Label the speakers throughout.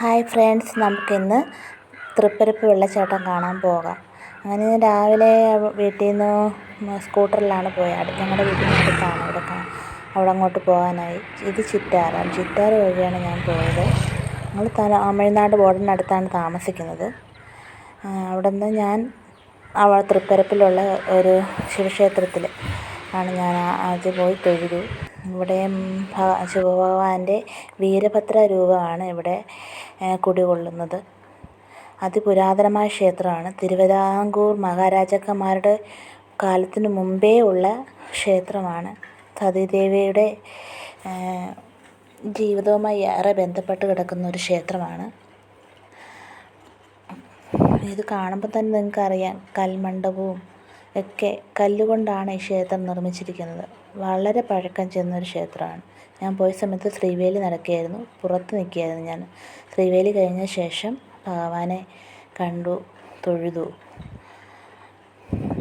Speaker 1: Hi friends നമുക്കിന്ന് തൃപ്പരപ്പ് വെള്ളച്ചാട്ടം കാണാൻ പോകാം. അങ്ങനെ രാവിലെ വീട്ടിൽ നിന്ന് സ്കൂട്ടറിലാണ് പോയത്. ഞങ്ങളുടെ വീട്ടിന് അടുത്താണ് അവിടെ അവിടെ അങ്ങോട്ട് പോകാനായി. ഇത് ചിറ്റാറാണ് ചിറ്റാറ് വഴിയാണ് ഞാൻ പോയത്. ഞങ്ങൾ തമിഴ്നാട് ബോർഡറിനടുത്താണ് താമസിക്കുന്നത്. അവിടെ നിന്ന് ഞാൻ അവ തൃപ്പരപ്പിലുള്ള ഒരു ശിവക്ഷേത്രത്തിൽ ആണ് ഞാൻ ആദ്യം പോയി തൊഴുതു. ഇവിടെ ശിവഭഗവാന്റെ വീരഭദ്ര രൂപമാണ് ഇവിടെ കുടികൊള്ളുന്നത്. അതിപുരാതനമായ ക്ഷേത്രമാണ്. തിരുവിതാംകൂർ മഹാരാജാക്കന്മാരുടെ കാലത്തിന് മുമ്പേ ഉള്ള ക്ഷേത്രമാണ്. സതീദേവിയുടെ ജീവിതവുമായി ഏറെ ബന്ധപ്പെട്ട് കിടക്കുന്ന ഒരു ക്ഷേത്രമാണ്. ഇത് കാണുമ്പോൾ തന്നെ നിങ്ങൾക്കറിയാം കൽമണ്ഡപവും ഒക്കെ കല്ലുകൊണ്ടാണ് ഈ ക്ഷേത്രം നിർമ്മിച്ചിരിക്കുന്നത്. വളരെ പഴക്കം ചെന്നൊരു ക്ഷേത്രമാണ്. ഞാൻ പോയ സമയത്ത് ശ്രീവേലി നടക്കുകയായിരുന്നു. പുറത്ത് നിൽക്കുകയായിരുന്നു ഞാൻ. ശ്രീവേലി കഴിഞ്ഞ ശേഷം ഭഗവാനെ കണ്ടു തൊഴുതു.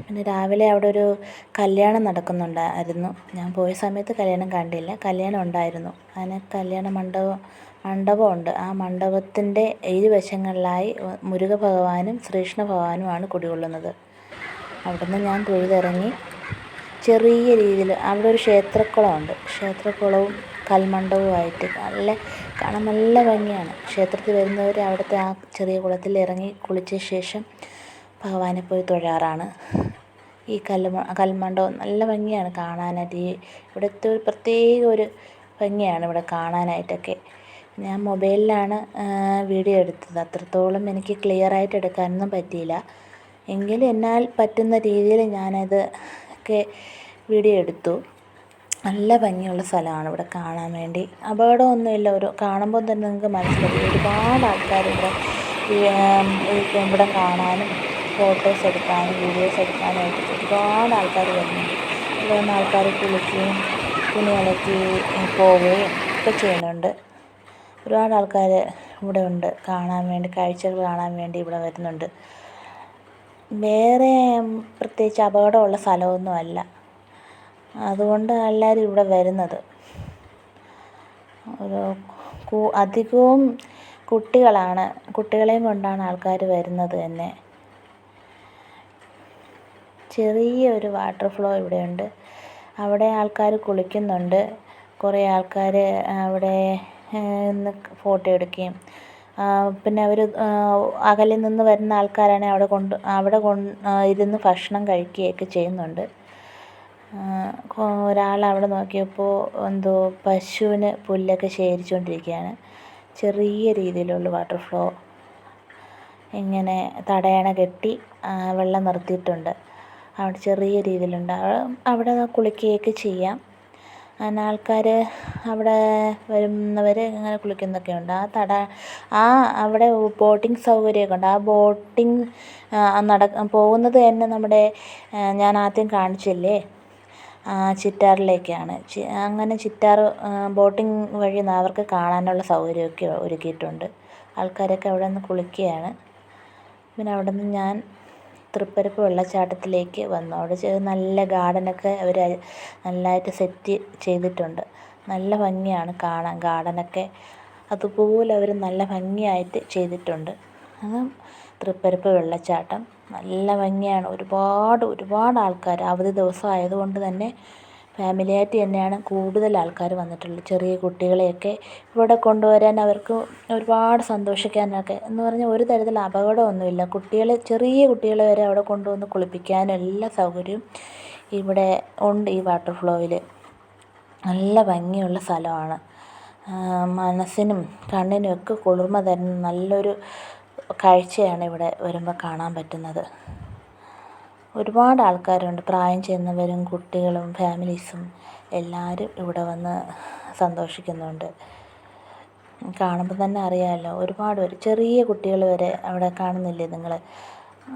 Speaker 1: പിന്നെ രാവിലെ അവിടെ ഒരു കല്യാണം നടക്കുന്നുണ്ടായിരുന്നു. ഞാൻ പോയ സമയത്ത് കല്യാണം കണ്ടില്ല. കല്യാണം ഉണ്ടായിരുന്നു. അതിന് കല്യാണ മണ്ഡപം മണ്ഡപമുണ്ട് ആ മണ്ഡപത്തിന്റെ വശങ്ങളിലായി മുരുക ഭഗവാനും ശ്രീകൃഷ്ണ ഭഗവാനുമാണ് കുടികൊള്ളുന്നത്. അവിടുന്ന് ഞാൻ തൊഴുതിറങ്ങി ചെറിയ രീതിയിൽ അവിടെ ഒരു ക്ഷേത്രക്കുളമുണ്ട്. ക്ഷേത്രക്കുളവും കൽമണ്ഡപവുമായിട്ട് നല്ല കാണാൻ നല്ല ഭംഗിയാണ്. ക്ഷേത്രത്തിൽ വരുന്നവർ അവിടുത്തെ ആ ചെറിയ കുളത്തിൽ ഇറങ്ങി കുളിച്ച ശേഷം ഭഗവാനെ പോയി തൊഴാറാണ്. ഈ കൽ കൽമണ്ഡപം നല്ല ഭംഗിയാണ് കാണാനായിട്ട്. ഈ ഇവിടുത്തെ ഒരു പ്രത്യേക ഒരു ഭംഗിയാണ് ഇവിടെ കാണാനായിട്ടൊക്കെ. ഞാൻ മൊബൈലിലാണ് വീഡിയോ എടുത്തത്. അത്രത്തോളം എനിക്ക് ക്ലിയറായിട്ട് എടുക്കാനൊന്നും പറ്റിയില്ല. എങ്കിലും എന്നാൽ പറ്റുന്ന രീതിയിൽ ഞാനത് ഒക്കെ വീഡിയോ എടുത്തു. നല്ല ഭംഗിയുള്ള സ്ഥലമാണ് ഇവിടെ കാണാൻ വേണ്ടി. അപകടമൊന്നുമില്ല. ഒരു കാണുമ്പോൾ തന്നെ നിങ്ങൾക്ക് മനസ്സിലാക്കി ഒരുപാട് ആൾക്കാർ ഇവിടെ ഇവിടെ കാണാനും ഫോട്ടോസ് എടുക്കാനും വീഡിയോസ് എടുക്കാനും ആയിട്ട് ഒരുപാട് ആൾക്കാർ വരുന്നുണ്ട്. ഇവിടെ വന്ന ആൾക്കാർ കുളിക്കുകയും തുണി അലക്കി പോവുകയും ഒക്കെ ചെയ്യുന്നുണ്ട്. ഒരുപാട് ആൾക്കാർ ഇവിടെ ഉണ്ട്. കാണാൻ വേണ്ടി കാഴ്ചകൾ കാണാൻ വേണ്ടി ഇവിടെ വരുന്നുണ്ട്. വേറെ പ്രത്യേകിച്ച് അപകടമുള്ള സ്ഥലമൊന്നും അല്ല. അതുകൊണ്ട് എല്ലാവരും ഇവിടെ വരുന്നത്. ഒരു അധികവും കുട്ടികളാണ്. കുട്ടികളെയും കൊണ്ടാണ് ആൾക്കാർ വരുന്നത് തന്നെ. ചെറിയൊരു വാട്ടർ ഫ്ലോ ഇവിടെയുണ്ട്. അവിടെ ആൾക്കാർ കുളിക്കുന്നുണ്ട്. കുറേ ആൾക്കാർ അവിടെ നിന്ന് ഫോട്ടോ എടുക്കുകയും പിന്നെ അവർ അകലെ നിന്ന് വരുന്ന ആൾക്കാരാണെങ്കിൽ അവിടെ കൊണ്ട് അവിടെ ഇരുന്ന് ഭക്ഷണം കഴിക്കുകയൊക്കെ ചെയ്യുന്നുണ്ട്. ഒരാൾ അവിടെ നോക്കിയപ്പോൾ എന്തോ പശുവിന് പുല്ലൊക്കെ ശേഖരിച്ചുകൊണ്ടിരിക്കുകയാണ്. ചെറിയ രീതിയിലുള്ള വാട്ടർ ഫ്ലോ ഇങ്ങനെ തടയണ കെട്ടി വെള്ളം നിർത്തിയിട്ടുണ്ട്. അവിടെ ചെറിയ രീതിയിലുണ്ട്. അവിടെ കുളിക്കുകയൊക്കെ ചെയ്യാം. അങ്ങനെ ആൾക്കാർ അവിടെ വരുന്നവർ ഇങ്ങനെ കുളിക്കുന്നൊക്കെ ഉണ്ട് ആ തട ആ അവിടെ ബോട്ടിംഗ് സൗകര്യമൊക്കെ ഉണ്ട്. ആ ബോട്ടിംഗ് നട പോകുന്നത് തന്നെ നമ്മുടെ ഞാൻ ആദ്യം കാണിച്ചില്ലേ? ചിറ്റാറിലേക്കാണ്. അങ്ങനെ ചിറ്റാർ ബോട്ടിംഗ് വഴി അവർക്ക് കാണാനുള്ള സൗകര്യമൊക്കെ ഒരുക്കിയിട്ടുണ്ട്. ആൾക്കാരൊക്കെ അവിടെ നിന്ന് കുളിക്കുകയാണ്. പിന്നെ അവിടെ നിന്ന് ഞാൻ തൃപ്പരപ്പ് വെള്ളച്ചാട്ടത്തിലേക്ക് വന്നു. അവിടെ നല്ല ഗാർഡനൊക്കെ അവർ നല്ലതായിട്ട് സെറ്റ് ചെയ്തിട്ടുണ്ട്. നല്ല ഭംഗിയാണ് കാണാൻ ഗാർഡനൊക്കെ. അതുപോലെ അവർ നല്ല ഭംഗിയായിട്ട് ചെയ്തിട്ടുണ്ട്. തൃപ്പരപ്പ് വെള്ളച്ചാട്ടം നല്ല ഭംഗിയാണ്. ഒരുപാട് ഒരുപാട് ആൾക്കാർ അവധി ദിവസം ആയതുകൊണ്ട് തന്നെ ഫാമിലിയായിട്ട് തന്നെയാണ് കൂടുതൽ ആൾക്കാർ വന്നിട്ടുള്ളത്. ചെറിയ കുട്ടികളെയൊക്കെ ഇവിടെ കൊണ്ടുവരാൻ അവർക്ക് ഒരുപാട് സന്തോഷിക്കാനൊക്കെ എന്ന് പറഞ്ഞാൽ ഒരു തരത്തിൽ അപകടമൊന്നുമില്ല. കുട്ടികളെ ചെറിയ കുട്ടികളെ വരെ അവിടെ കൊണ്ടുവന്ന് കുളിപ്പിക്കാനും എല്ലാ സൗകര്യവും ഇവിടെ ഉണ്ട് ഈ വാട്ടർ ഫ്ലോയിൽ. നല്ല ഭംഗിയുള്ള സ്ഥലമാണ്. മനസ്സിനും കണ്ണിനും ഒക്കെ കുളിർമ തരുന്ന നല്ലൊരു കാഴ്ചയാണ് ഇവിടെ വരുമ്പോൾ കാണാൻ പറ്റുന്നത്. ഒരുപാട് ആൾക്കാരുണ്ട്. പ്രായം ചെന്നവരും കുട്ടികളും ഫാമിലീസും എല്ലാവരും ഇവിടെ വന്ന് സന്തോഷിക്കുന്നുണ്ട്. കാണുമ്പോൾ തന്നെ അറിയാമല്ലോ ഒരുപാട് പേര് ചെറിയ കുട്ടികൾ വരെ അവിടെ കാണുന്നില്ലേ നിങ്ങൾ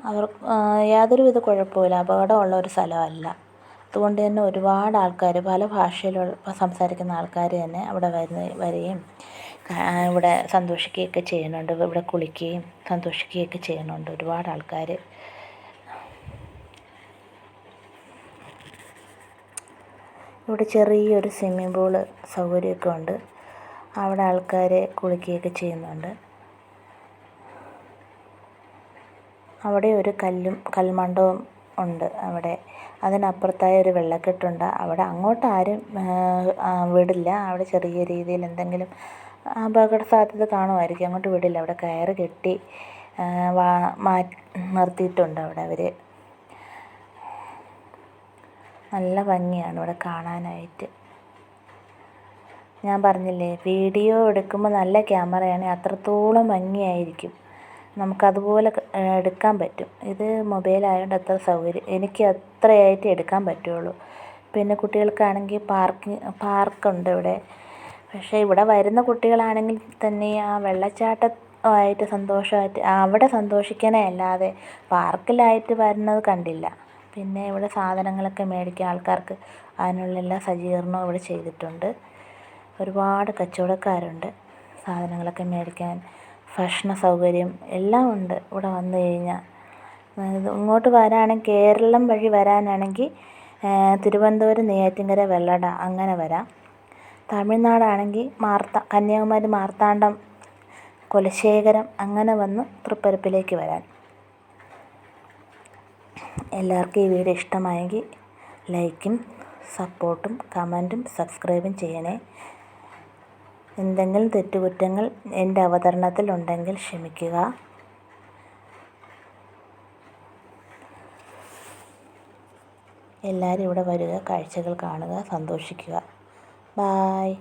Speaker 1: അവർ യാതൊരു യാതൊരുവിധ കുഴപ്പമില്ല അപകടമുള്ള ഒരു സ്ഥലമല്ല. അതുകൊണ്ട് തന്നെ ഒരുപാട് ആൾക്കാർ പല ഭാഷയിലുള്ള സംസാരിക്കുന്ന ആൾക്കാർ തന്നെ അവിടെ വരുന്ന വരികയും ഇവിടെ സന്തോഷിക്കുകയൊക്കെ ചെയ്യുന്നുണ്ട്. ഇവിടെ കുളിക്കുകയും സന്തോഷിക്കുകയൊക്കെ ചെയ്യുന്നുണ്ട് ഒരുപാട് ആൾക്കാർ ഇവിടെ ചെറിയൊരു സ്വിമ്മിംഗ് പൂൾ സൗകര്യമൊക്കെ ഉണ്ട്. അവിടെ ആൾക്കാർ കുളിക്കുകയൊക്കെ ചെയ്യുന്നുണ്ട്. അവിടെ ഒരു കല്ലും കൽമണ്ഡവും ഉണ്ട് അവിടെ. അതിനപ്പുറത്തായി ഒരു വെള്ളക്കെട്ടുണ്ട്. അവിടെ അങ്ങോട്ട് ആരും വിടില്ല. അവിടെ ചെറിയ രീതിയിൽ എന്തെങ്കിലും അപകട സാധ്യത കാണുമായിരിക്കും. അങ്ങോട്ട് വിടില്ല. അവിടെ കയറ് കെട്ടി മാറ്റി നിർത്തിയിട്ടുണ്ട് അവിടെ അവർ നല്ല ഭംഗിയാണ് ഇവിടെ കാണാനായിട്ട്. ഞാൻ പറഞ്ഞില്ലേ വീഡിയോ എടുക്കുമ്പോൾ നല്ല ക്യാമറയാണെങ്കിൽ അത്രത്തോളം ഭംഗിയായിരിക്കും. നമുക്കതുപോലെ എടുക്കാൻ പറ്റും. ഇത് മൊബൈലായതുകൊണ്ട് അത്ര സൗകര്യം എനിക്ക് അത്രയായിട്ട് എടുക്കാൻ പറ്റുള്ളൂ. പിന്നെ കുട്ടികൾക്കാണെങ്കിൽ പാർക്കിംഗ് പാർക്കുണ്ട് ഇവിടെ. പക്ഷേ ഇവിടെ വരുന്ന കുട്ടികളാണെങ്കിൽ തന്നെ ആ വെള്ളച്ചാട്ടമായിട്ട് സന്തോഷമായിട്ട് അവിടെ സന്തോഷിക്കണേ അല്ലാതെ പാർക്കിലായിട്ട് വരുന്നത് കണ്ടില്ല. പിന്നെ ഇവിടെ സാധനങ്ങളൊക്കെ മേടിക്കാൻ ആൾക്കാർക്ക് അതിനുള്ള എല്ലാ സജ്ജീകരണവും ഇവിടെ ചെയ്തിട്ടുണ്ട്. ഒരുപാട് കച്ചവടക്കാരുണ്ട് സാധനങ്ങളൊക്കെ മേടിക്കാൻ. ഭക്ഷണ സൗകര്യം എല്ലാം ഉണ്ട് ഇവിടെ വന്നു കഴിഞ്ഞാൽ ഇങ്ങോട്ട് വരാണെങ്കിൽ കേരളം വഴി വരാനാണെങ്കിൽ തിരുവനന്തപുരം നെയ്യാറ്റിൻകര വെള്ളട അങ്ങനെ വരാം. തമിഴ്നാടാണെങ്കിൽ മാർത്ത കന്യാകുമാരി മാർത്താണ്ഡം കുലശേഖരം അങ്ങനെ വന്ന് തൃപ്പരപ്പിലേക്ക് വരാൻ. എല്ലാവർക്കും ഈ വീഡിയോ ഇഷ്ടമായെങ്കിൽ ലൈക്കും സപ്പോർട്ടും കമന്റും സബ്സ്ക്രൈബും ചെയ്യണേ. എന്തെങ്കിലും തെറ്റുകുറ്റങ്ങൾ എന്റെ അവതരണത്തിൽ ഉണ്ടെങ്കിൽ ക്ഷമിക്കുക. എല്ലാവരും ഇവിടെ വരിക കാഴ്ചകൾ കാണുക സന്തോഷിക്കുക. ബായ്.